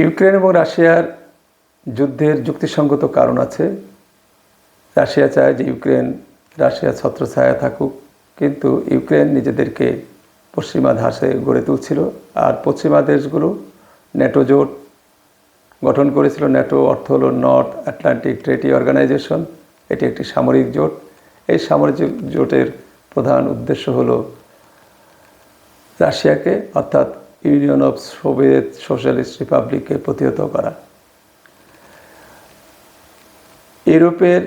Ukraine এবং রাশিয়ার যুদ্ধের যুক্তিসঙ্গত কারণ আছে। রাশিয়া চায় যে ইউক্রেন, রাশিয়া ছত্রছায়া থাকুক, কিন্তু ইউক্রেন নিজেদেরকে পশ্চিমা ধাসে গড়ে তুলছিল। আর পশ্চিমা দেশগুলো ন্যাটো জোট গঠন করেছিল। ন্যাটো অর্থ হলো নর্থ আটলান্টিক ট্রেটি অর্গানাইজেশন। এটি একটি সামরিক জোট। এই সামরিক জোটের প্রধান উদ্দেশ্য হল রাশিয়াকে, অর্থাৎ ইউনিয়ন অফ সোভিয়েত সোশ্যালিস্ট রিপাবলিককে প্রতিহত করা। ইউরোপের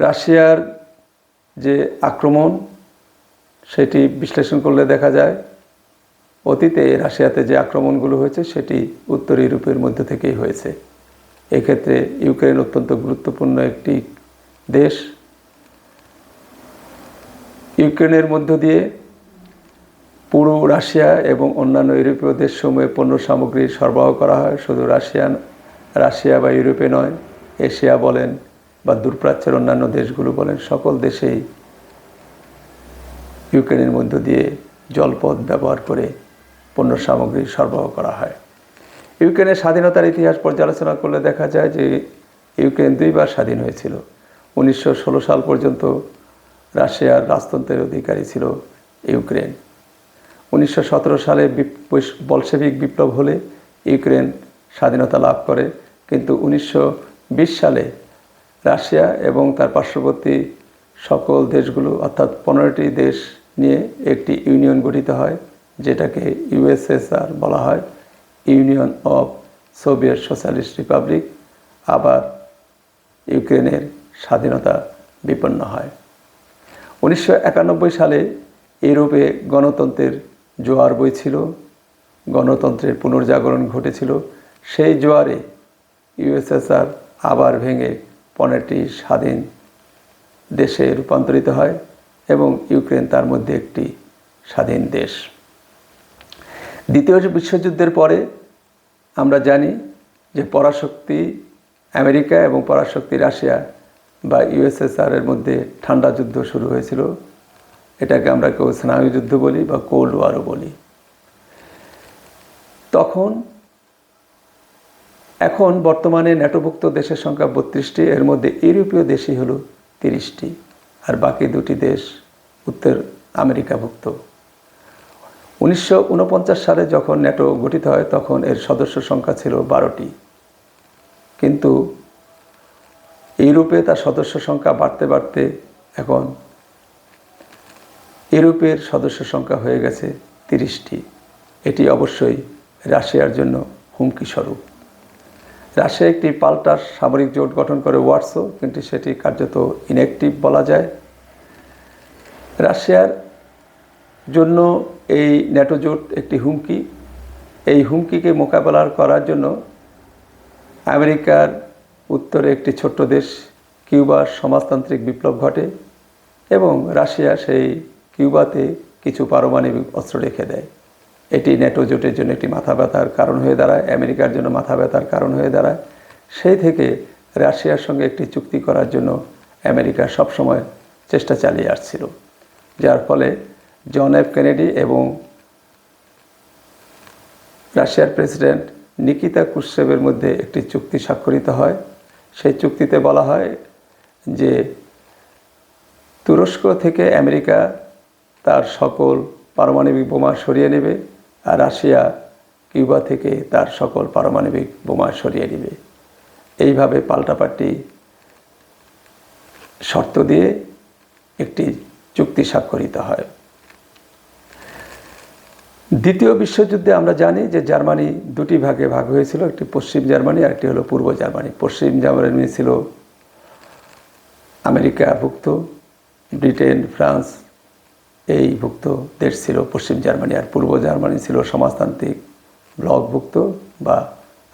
রাশিয়ার যে আক্রমণ, সেটি বিশ্লেষণ করলে দেখা যায়, অতীতে রাশিয়াতে যে আক্রমণগুলো হয়েছে, সেটি উত্তর ইউরোপের মধ্যে থেকেই হয়েছে। এক্ষেত্রে ইউক্রেন অত্যন্ত গুরুত্বপূর্ণ একটি দেশ। ইউক্রেনের মধ্য দিয়ে পুরো রাশিয়া এবং অন্যান্য ইউরোপীয় দেশসমূহে পণ্য সামগ্রী সরবরাহ করা হয়। শুধু রাশিয়ান রাশিয়া বা ইউরোপে নয়, এশিয়া বলেন বা দূরপ্রাচ্যের অন্যান্য দেশগুলো বলেন, সকল দেশেই ইউক্রেনের মধ্য দিয়ে জলপথ ব্যবহার করে পণ্য সামগ্রী সরবরাহ করা হয়। ইউক্রেনের স্বাধীনতার ইতিহাস পর্যালোচনা করলে দেখা যায় যে ইউক্রেন দুইবার স্বাধীন হয়েছিল। উনিশশো ষোলো সাল পর্যন্ত রাশিয়ার রাজতন্ত্রের অধিকারী ছিল ইউক্রেন। উনিশশো সতেরো সালে বলসেবিক বিপ্লব হলে ইউক্রেন স্বাধীনতা লাভ করে, কিন্তু উনিশশো বিশ সালে রাশিয়া এবং তার পার্শ্ববর্তী সকল দেশগুলো, অর্থাৎ পনেরোটি দেশ নিয়ে একটি ইউনিয়ন গঠিত হয়, যেটাকে ইউএসএসআর বলা হয়, union of Soviet socialist republic, আবার ইউক্রেনের স্বাধীনতা বিপন্ন হয়। উনিশশো একানব্বই সালে ইউরোপে গণতন্ত্রের জোয়ার বইছিল গণতন্ত্রের পুনর্জাগরণ ঘটেছিল, সেই জোয়ারে ইউএসএসআর আবার ভেঙে পনেরোটি স্বাধীন দেশে রূপান্তরিত হয় এবং ইউক্রেন তার মধ্যে একটি স্বাধীন দেশ। দ্বিতীয় বিশ্বযুদ্ধের পরে আমরা জানি যে পরাশক্তি আমেরিকা এবং পরাশক্তি রাশিয়া বা ইউএসএসআর এর মধ্যে ঠান্ডা যুদ্ধ শুরু হয়েছিল। এটাকে আমরা কেউ স্নায়ুযুদ্ধ বলি বা কোল্ড ওয়ারও বলি। তখন এখন বর্তমানে ন্যাটোভুক্ত দেশের সংখ্যা বত্রিশটি, এর মধ্যে ইউরোপীয় দেশই হলো তিরিশটি, আর বাকি দুটি দেশ উত্তর আমেরিকাভুক্ত। উনিশশো ঊনপঞ্চাশ সালে যখন ন্যাটো গঠিত হয়, তখন এর সদস্য সংখ্যা ছিল বারোটি। কিন্তু ইউরোপে তার সদস্য সংখ্যা বাড়তে বাড়তে এখন ইউরোপের সদস্য সংখ্যা হয়ে গেছে তিরিশটি। এটি অবশ্যই রাশিয়ার জন্য হুমকি স্বরূপ। রাশিয়া একটি পাল্টা সামরিক জোট গঠন করে ওয়ার্সো কিন্তু সেটি কার্যত ইনঅ্যাক্টিভ বলা যায়। রাশিয়ার জন্য এই ন্যাটো জোট একটি হুমকি। এই হুমকিকে মোকাবেলা করার জন্য আমেরিকার উত্তরে একটি ছোট্ট দেশ, কিউবার সমাজতান্ত্রিক বিপ্লব ঘটে এবং রাশিয়া সেই কিউবাতে কিছু পারমাণবিক অস্ত্র রেখে দেয়। এটি ন্যাটো জোটের জন্য একটি মাথা ব্যথার কারণ হয়ে দাঁড়ায়, আমেরিকার জন্য মাথা ব্যথার কারণ হয়ে দাঁড়ায়। সেই থেকে রাশিয়ার সঙ্গে একটি চুক্তি করার জন্য আমেরিকা সবসময় চেষ্টা চালিয়ে আসছিল, যার ফলে জন এফ কেনেডি এবং রাশিয়ার প্রেসিডেন্ট নিকিতা কুশেবের মধ্যে একটি চুক্তি স্বাক্ষরিত হয়। সেই চুক্তিতে বলা হয় যে তুরস্ক থেকে আমেরিকা তার সকল পারমাণবিক বোমা সরিয়ে নেবে আর রাশিয়া কিউবা থেকে তার সকল পারমাণবিক বোমা সরিয়ে নেবে। এইভাবে পাল্টাপাল্টি শর্ত দিয়ে একটি চুক্তি স্বাক্ষরিত হয়। দ্বিতীয় বিশ্বযুদ্ধে আমরা জানি যে জার্মানি দুটি ভাগে ভাগ হয়েছিল, একটি পশ্চিম জার্মানি আর একটি হলো পূর্ব জার্মানি। পশ্চিম জার্মানি ছিল আমেরিকাভুক্ত, ব্রিটেন, ফ্রান্স এই ভুক্ত দেশ ছিল, পশ্চিম জার্মানি আর পূর্ব জার্মানি ছিল সমাজতান্ত্রিক ব্লকভুক্ত বা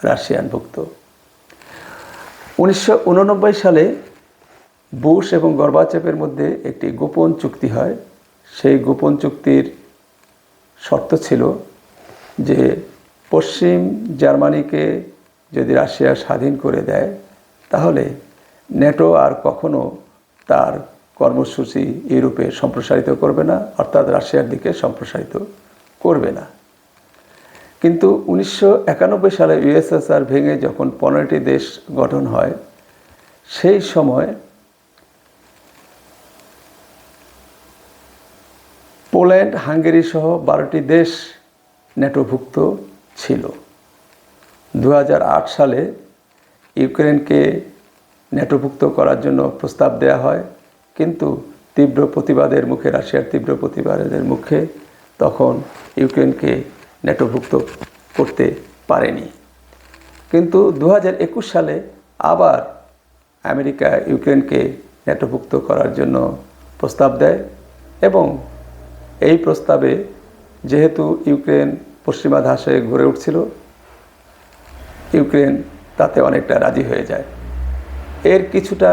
রাশিয়ানভুক্ত। উনিশশো উননব্বই সালে বুশ এবং গর্বাচেপের মধ্যে একটি গোপন চুক্তি হয়। সেই গোপন চুক্তির শর্ত ছিল যে পশ্চিম জার্মানিকে যদি রাশিয়া স্বাধীন করে দেয়, তাহলে ন্যাটো আর কখনো তার কর্মসূচি ইউরোপে সম্প্রসারিত করবে না, অর্থাৎ রাশিয়ার দিকে সম্প্রসারিত করবে না। কিন্তু উনিশশো একানব্বই সালে ইউএসএসআর ভেঙে যখন পনেরোটি দেশ গঠন হয়, সেই সময় পোল্যান্ড, হাঙ্গেরি সহ বারোটি দেশ ন্যাটোভুক্ত ছিল। দু হাজার আট সালে ইউক্রেনকে ন্যাটোভুক্ত করার জন্য প্রস্তাব দেওয়া হয়। কিন্তু তীব্র প্রতিবাদের মুখে, রাশিয়ার তীব্র প্রতিবাদের মুখে তখন ইউক্রেনকে ন্যাটোভুক্ত করতে পারেনি। কিন্তু দু হাজার একুশ সালে আবার আমেরিকা ইউক্রেনকে ন্যাটোভুক্ত করার জন্য প্রস্তাব দেয় এবং এই প্রস্তাবে যেহেতু ইউক্রেন পশ্চিমা ধাসে গড়ে উঠছিল, ইউক্রেন তাতে অনেকটা রাজি হয়ে যায়। এর কিছুটা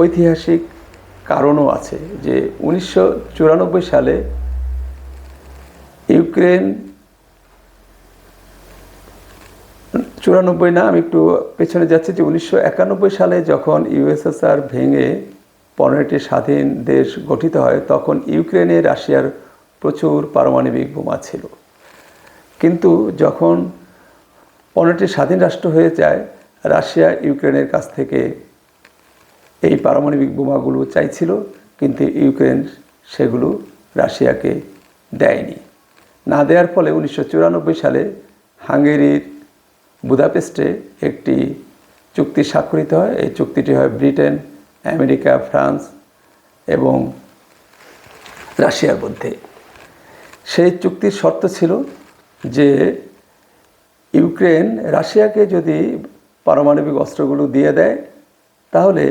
ঐতিহাসিক কারণও আছে যে উনিশশো চুরানব্বই সালে ইউক্রেন চুরানব্বই না, আমি একটু পেছনে যাচ্ছি যে উনিশশো একানব্বই সালে যখন ইউএসএসআর ভেঙে পনেরোটি স্বাধীন দেশ গঠিত হয়, তখন ইউক্রেনে রাশিয়ার প্রচুর পারমাণবিক বোমা ছিল। কিন্তু যখন পনেরোটি স্বাধীন রাষ্ট্র হয়ে যায়, রাশিয়া ইউক্রেনের কাছ থেকে এই পারমাণবিক বোমাগুলো চাইছিল, কিন্তু ইউক্রেন সেগুলো রাশিয়াকে দেয়নি। না দেওয়ার ফলে উনিশশো চুরানব্বই সালে হাঙ্গেরির বুদাপেস্টে একটি চুক্তি স্বাক্ষরিত হয়। এই চুক্তিটি হয় ব্রিটেন, আমেরিকা, ফ্রান্স এবং রাশিয়ার মধ্যে। সেই চুক্তির শর্ত ছিল যে ইউক্রেন রাশিয়াকে যদি পারমাণবিক অস্ত্রগুলো দিয়ে দেয়, তাহলে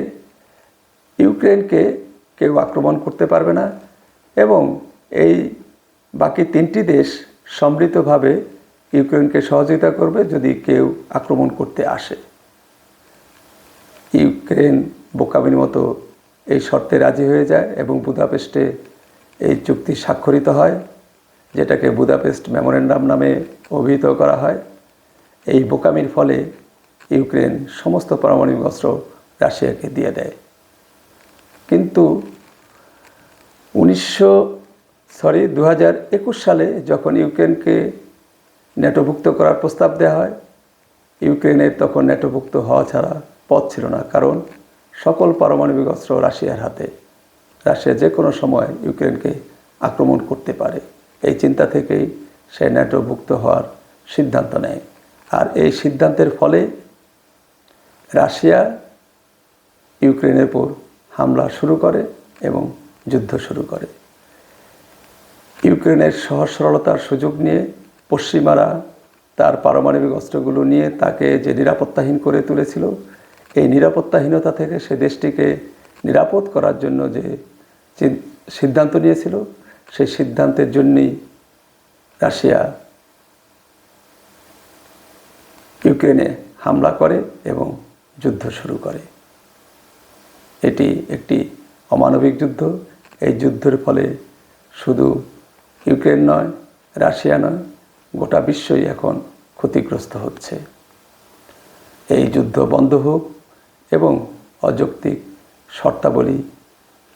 ইউক্রেনকে কেউ আক্রমণ করতে পারবে না এবং এই বাকি তিনটি দেশ সমৃদ্ধভাবে ইউক্রেনকে সহযোগিতা করবে যদি কেউ আক্রমণ করতে আসে। ইউক্রেন বোকামির মতো এই শর্তে রাজি হয়ে যায় এবং বুদাপেস্টে এই চুক্তি স্বাক্ষরিত হয়, যেটাকে বুদাপেস্ট মেমোরেন্ডাম নামে অভিহিত করা হয়। এই বোকামির ফলে ইউক্রেন সমস্ত পারমাণবিক অস্ত্র রাশিয়াকে দিয়ে দেয়। কিন্তু উনিশশো সরি দু হাজার একুশ সালে যখন ইউক্রেনকে ন্যাটোভুক্ত করার প্রস্তাব দেওয়া হয়, ইউক্রেনের তখন ন্যাটোভুক্ত হওয়া ছাড়া পথ ছিল না, কারণ সকল পারমাণবিক অস্ত্র রাশিয়ার হাতে। রাশিয়া যে কোনো সময় ইউক্রেনকে আক্রমণ করতে পারে। এই চিন্তা থেকেই সে ন্যাটোভুক্ত হওয়ার সিদ্ধান্ত নেয়। আর এই সিদ্ধান্তের ফলে রাশিয়া ইউক্রেনের উপর হামলা শুরু করে এবং যুদ্ধ শুরু করে। ইউক্রেনের সহজ সরলতার সুযোগ নিয়ে পশ্চিমারা তার পারমাণবিক অস্ত্রগুলো নিয়ে তাকে যে নিরাপত্তাহীন করে তুলেছিল, এই নিরাপত্তাহীনতা থেকে সে দেশটিকে নিরাপদ করার জন্য যে সিদ্ধান্ত নিয়েছিল, সেই সিদ্ধান্তের জন্যই রাশিয়া ইউক্রেনে হামলা করে এবং যুদ্ধ শুরু করে। এটি একটি অমানবিক যুদ্ধ। এই যুদ্ধের ফলে শুধু ইউক্রেন নয়, রাশিয়া নয়, গোটা বিশ্বই এখন ক্ষতিগ্রস্ত হচ্ছে। এই যুদ্ধ বন্ধ হোক এবং অযৌক্তিক শর্তাবলী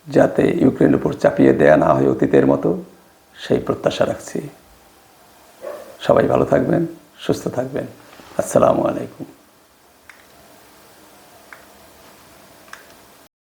যাতে ইউক্রেনের উপর চাপিয়ে দেয়া না হয় অতীতের মতো, সেই প্রত্যাশা রাখছি। সবাই ভালো থাকবেন, সুস্থ থাকবেন। আসসালামু আলাইকুম।